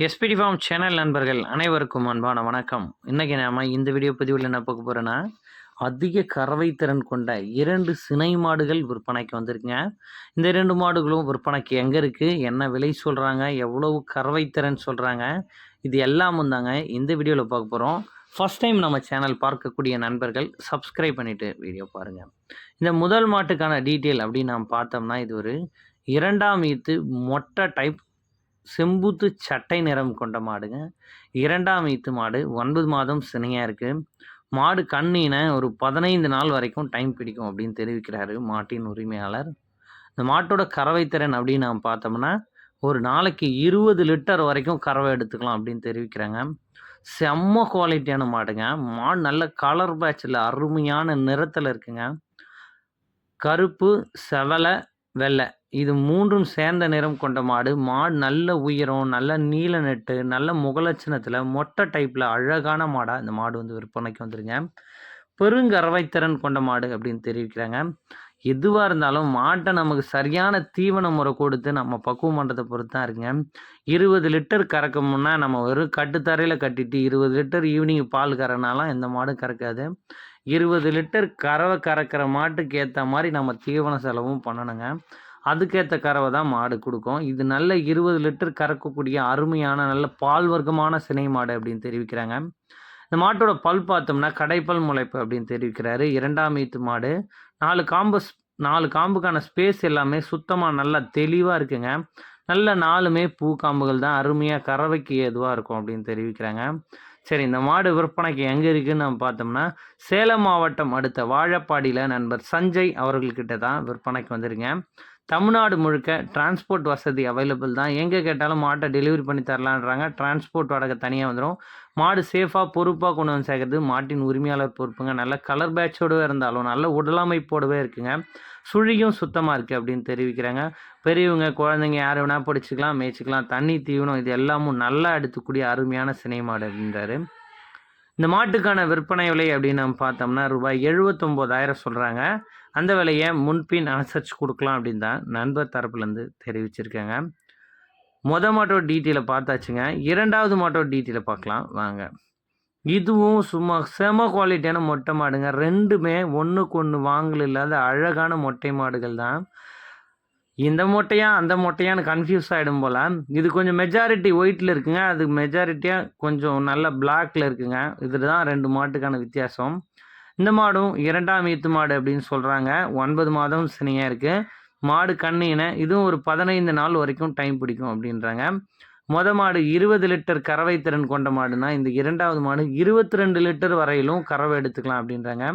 SPD form channel நண்பர்கள் அனைவருக்கும் அன்பான வணக்கம். இன்றைக்கி நாம் இந்த வீடியோ பதிவில் என்ன பார்க்க போகிறோன்னா அதிக கறவை திறன் கொண்ட இரண்டு சினை மாடுகள் விற்பனைக்கு வந்திருக்குங்க. இந்த இரண்டு மாடுகளும் விற்பனைக்கு எங்கே இருக்குது என்ன விலை சொல்கிறாங்க எவ்வளவு கறவை திறன் சொல்கிறாங்க இது எல்லாமும் தாங்க இந்த வீடியோவில் பார்க்க போகிறோம் ஃபஸ்ட் டைம் நம்ம சேனல் பார்க்கக்கூடிய நண்பர்கள் சப்ஸ்கிரைப் பண்ணிவிட்டு வீடியோ பாருங்கள் இந்த முதல் மாட்டுக்கான டீட்டெயில் அப்படின்னு நாம் பார்த்தோம்னா இது ஒரு இரண்டாம் ஈத்து மொட்டை டைப் செம்பூத்து சட்டை நிறம் கொண்ட மாடுங்க. இரண்டாம் ஈத்து மாடு ஒன்பது மாதம் சினையாக இருக்குது மாடு கண்ணின ஒரு பதினைந்து நாள் வரைக்கும் டைம் பிடிக்கும் அப்படின்னு தெரிவிக்கிறாரு மாட்டின் உரிமையாளர். இந்த மாட்டோட கறவை திறன் அப்படின்னு நாம் பார்த்தோம்னா ஒரு நாளைக்கு இருபது லிட்டர் வரைக்கும் கறவை எடுத்துக்கலாம் அப்படின்னு தெரிவிக்கிறாங்க. செம்ம குவாலிட்டியான மாடுங்க. மாடு நல்ல கலர் பேட்சில் அருமையான நிறத்தில் இருக்குங்க. கருப்பு செவலை வெள்ளை. இது மூன்றும் சேர்ந்த நிறம் கொண்ட மாடு. மாடு நல்ல உயரம் நல்ல நீல நெட்டு நல்ல முகலட்சணத்தில் மொட்டை டைப்பில் அழகான மாடாக இந்த மாடு வந்து விற்பனைக்கு வந்துருங்க. பெருங்கறவைத்திறன் கொண்ட மாடு அப்படின்னு தெரிவிக்கிறாங்க. எதுவாக இருந்தாலும் மாட்டை நமக்கு சரியான தீவன முறை கொடுத்து நம்ம பக்குவம் பண்ணுறதை பொறுத்து தான் இருக்குங்க. இருபது லிட்டர் கறக்கமுன்னா நம்ம வெறும் கட்டுத்தரையில் கட்டிட்டு இருபது லிட்டர் ஈவினிங் பால் கறனாலாம் எந்த மாடும் கறக்காது. இருபது லிட்டர் கறவை கறக்கிற மாட்டுக்கு ஏற்ற மாதிரி நம்ம தீவன செலவும் பண்ணணுங்க. அதுக்கேற்ற கறவை தான் மாடு கொடுக்கும். இது நல்ல இருபது லிட்டர் கறக்கக்கூடிய அருமையான நல்ல பால் வர்க்கமான சினை மாடு அப்படின்னு தெரிவிக்கிறாங்க. இந்த மாட்டோட பல் பார்த்தோம்னா கடைப்பல் முளைப்பு அப்படின்னு தெரிவிக்கிறாரு. இரண்டாம் ஈத்து மாடு. நாலு காம்பு நாலு காம்புக்கான ஸ்பேஸ் எல்லாமே சுத்தமாக நல்லா தெளிவாக இருக்குங்க. நல்ல நாலுமே பூ காம்புகள் தான். அருமையாக கறவைக்கு ஏதுவாக இருக்கும் அப்படின்னு தெரிவிக்கிறாங்க. சரி இந்த மாடு விற்பனைக்கு எங்கே இருக்குன்னு நம்ம பார்த்தோம்னா சேலம் மாவட்டம் அடுத்த வாழப்பாடியில் நண்பர் சஞ்சய் அவர்கள்கிட்ட தான் விற்பனைக்கு வந்துருங்க தமிழ்நாடு முழுக்க டிரான்ஸ்போர்ட் வசதி அவைலபிள் தான். எங்கே கேட்டாலும் மாட்டை டெலிவரி பண்ணி தரலான்றாங்க. டிரான்ஸ்போர்ட் வாடகை தனியாக வந்துடும் மாடு சேஃபாக பொறுப்பாக கொண்டு வந்து சேர்க்கறது மாட்டின் உரிமையாளர் பொறுப்புங்க. நல்ல கலர் பேட்சோடவே இருந்தாலும் நல்ல உடலமைப்போடவே இருக்குங்க. சுழியும் சுத்தமாக இருக்குது அப்படின்னு தெரிவிக்கிறாங்க. பெரியவங்க குழந்தைங்க யார் வேணால் பிடிச்சிக்கலாம் மேய்ச்சிக்கலாம். தண்ணி தீவனம் இது எல்லாமும் நல்லா எடுத்துக்கூடிய அருமையான சினை மாடு அப்படின்றாரு. இந்த மாட்டுக்கான விற்பனை விலை அப்படின்னு நம்ம பார்த்தோம்னா ரூபாய் எழுபத்தொம்போதாயிரம் சொல்கிறாங்க அந்த விலையை முன்பின் அனுசரித்து கொடுக்கலாம் அப்படின்னு தான் நண்பர் தரப்புலேருந்து தெரிவிச்சிருக்காங்க. மொத மாட்டோ டீட்டெயிலை பார்த்தாச்சுங்க. இரண்டாவது மாட்டோ டீட்டெயிலை பார்க்கலாம். வாங்க. இதுவும் சும்மா செம குவாலிட்டியான மொட்டை மாடுங்க. ரெண்டுமே ஒன்றுக்கு ஒன்று வாங்கல் இல்லாத அழகான மொட்டை மாடுகள் தான். இந்த மொட்டையா அந்த மொட்டையான்னு கன்ஃபியூஸ் ஆகிடும் போல். இது கொஞ்சம் மெஜாரிட்டி ஒயிட்டில் இருக்குங்க. அது மெஜாரிட்டியாக கொஞ்சம் நல்ல பிளாக்ல இருக்குங்க. இது தான் ரெண்டு மாட்டுக்கான வித்தியாசம். இந்த மாடும் இரண்டாம் ஈத்து மாடு அப்படின்னு சொல்கிறாங்க ஒன்பது மாதம் சினையாக இருக்குது மாடு கண்ணின இதுவும் ஒரு பதினைந்து நாள் வரைக்கும் டைம் பிடிக்கும் அப்படின்றாங்க. மொத மாடு இருபது லிட்டர் கறவை திறன் கொண்ட மாடுனா இந்த இரண்டாவது மாடு இருபத்தி ரெண்டு லிட்டர் வரையிலும் கறவை எடுத்துக்கலாம் அப்படின்றாங்க.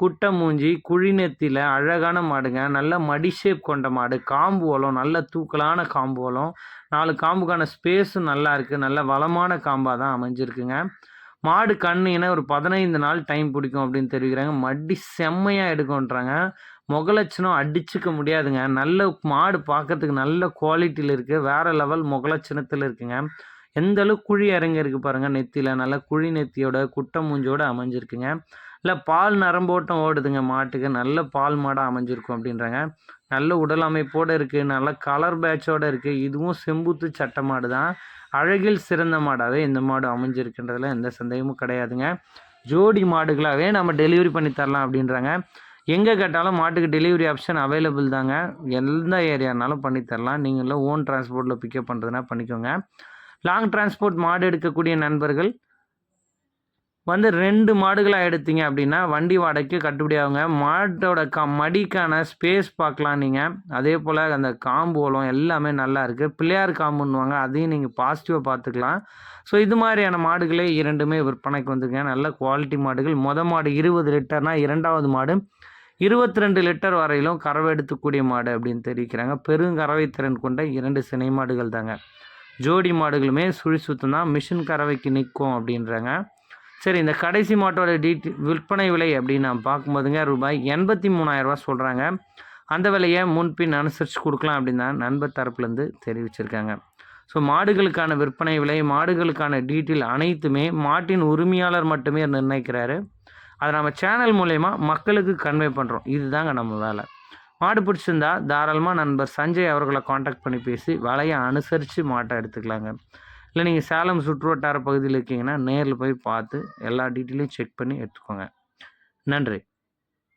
குட்டை மூஞ்சி குழிநெத்தியில் அழகான மாடுங்க. நல்ல மடி ஷேப் கொண்ட மாடு. காம்பு வளம் நல்ல தூக்கலான காம்பு வளம் நாலு காம்புக்கான ஸ்பேஸும் நல்லா இருக்குது நல்ல வளமான காம்பாக தான் அமைஞ்சிருக்குங்க. மாடு கண்ணினா ஒரு பதினைந்து நாள் டைம் பிடிக்கும் அப்படின்னு தெரிவிக்கிறாங்க. மடி செம்மையாக எடுக்கும்ன்றாங்க. முகலட்சணம் அடிச்சுக்க முடியாதுங்க. நல்ல மாடு பார்க்கறதுக்கு நல்ல குவாலிட்டியில் இருக்குது வேறு லெவல் முகலட்சணத்தில் இருக்குங்க. எந்த அளவுக்கு குழி இறங்கி இருக்கு பாருங்கள் நெத்தியில் நல்லா குழி நெத்தியோட குட்டை மூஞ்சோட அமைஞ்சிருக்குங்க. இல்லை பால் நரம்போட்டம் ஓடுதுங்க மாட்டுக்கு. நல்ல பால் மாடாக அமைஞ்சிருக்கும் அப்படின்றாங்க. நல்ல உடல் அமைப்போடு இருக்குது நல்ல கலர் பேட்சோடு இருக்குது இதுவும் செம்புத்து சட்டை மாடு தான் அழகில் சிறந்த மாடாகவே இந்த மாடு அமைஞ்சிருக்கின்றதுல எந்த சந்தேகமும் கிடையாதுங்க. ஜோடி மாடுகளாகவே நம்ம டெலிவரி பண்ணி தரலாம் அப்படின்றாங்க. எங்கே கேட்டாலும் மாட்டுக்கு டெலிவரி ஆப்ஷன் அவைலபிள் தாங்க. எந்த ஏரியானாலும் பண்ணி தரலாம். நீங்களும் ஓன் டிரான்ஸ்போர்ட்டில் பிக்கப் பண்ணுறதுனா பண்ணிக்கோங்க. லாங் டிரான்ஸ்போர்ட் மாடு எடுக்கக்கூடிய நண்பர்கள் வந்து ரெண்டு மாடுகளாக எடுத்தீங்க அப்படின்னா வண்டி வாடகைக்கு கட்டுப்படி ஆகுங்க மாட்டோட க மடிக்கான ஸ்பேஸ் பார்க்கலாம் நீங்கள் அதே போல் அந்த காம்பு ஓலம் எல்லாமே நல்லா இருக்குது பிள்ளையார் காம்புன்னுவாங்க அதையும் நீங்கள் பாசிட்டிவாக பார்த்துக்கலாம். ஸோ இது மாதிரியான மாடுகளே இரண்டுமே விற்பனைக்கு வந்துருங்க நல்ல குவாலிட்டி மாடுகள். மொத மாடு இருபது லிட்டர்னால் இரண்டாவது மாடு இருபத்தி ரெண்டு லிட்டர் வரையிலும் கறவை எடுத்துக்கூடிய மாடு அப்படின்னு தெரிவிக்கிறாங்க. பெருங்கறவை திறன் கொண்ட இரண்டு சினை மாடுகள் தாங்க ஜோடி மாடுகளுமே சுழி சுத்தம் தான் மிஷின் கறவைக்கு நிற்கும் அப்படின்றாங்க. சரி இந்த கடைசி மாட்டோட டீட் விற்பனை விலை அப்படின்னு நான் பார்க்கும்போதுங்க ரூபாய் எண்பத்தி மூணாயிரரூபா சொல்கிறாங்க அந்த விலையை முன்பின் அனுசரித்து கொடுக்கலாம் அப்படின்னு தான் நண்பர் தரப்புலேருந்து தெரிவிச்சிருக்காங்க. ஸோ மாடுகளுக்கான விற்பனை விலை மாடுகளுக்கான டீட்டெயில் அனைத்துமே மாட்டின் உரிமையாளர் மட்டுமே நிர்ணயிக்கிறாரு. அதை நம்ம சேனல் மூலயமா மக்களுக்கு கன்வே பண்ணுறோம் இதுதாங்க நம்ம வேலை. மாடு பிடிச்சிருந்தா தாராளமாக நண்பர் சஞ்சய் அவர்களை காண்டாக்ட் பண்ணி பேசி விலையை அனுசரித்து மாட்டை எடுத்துக்கலாங்க. இல்லை நீங்கள் சேலம் சுற்று வட்டார பகுதியில் இருக்கீங்கன்னா நேரில் போய் பார்த்து எல்லா டீட்டெயிலையும் செக் பண்ணி எடுத்துக்கோங்க. நன்றி.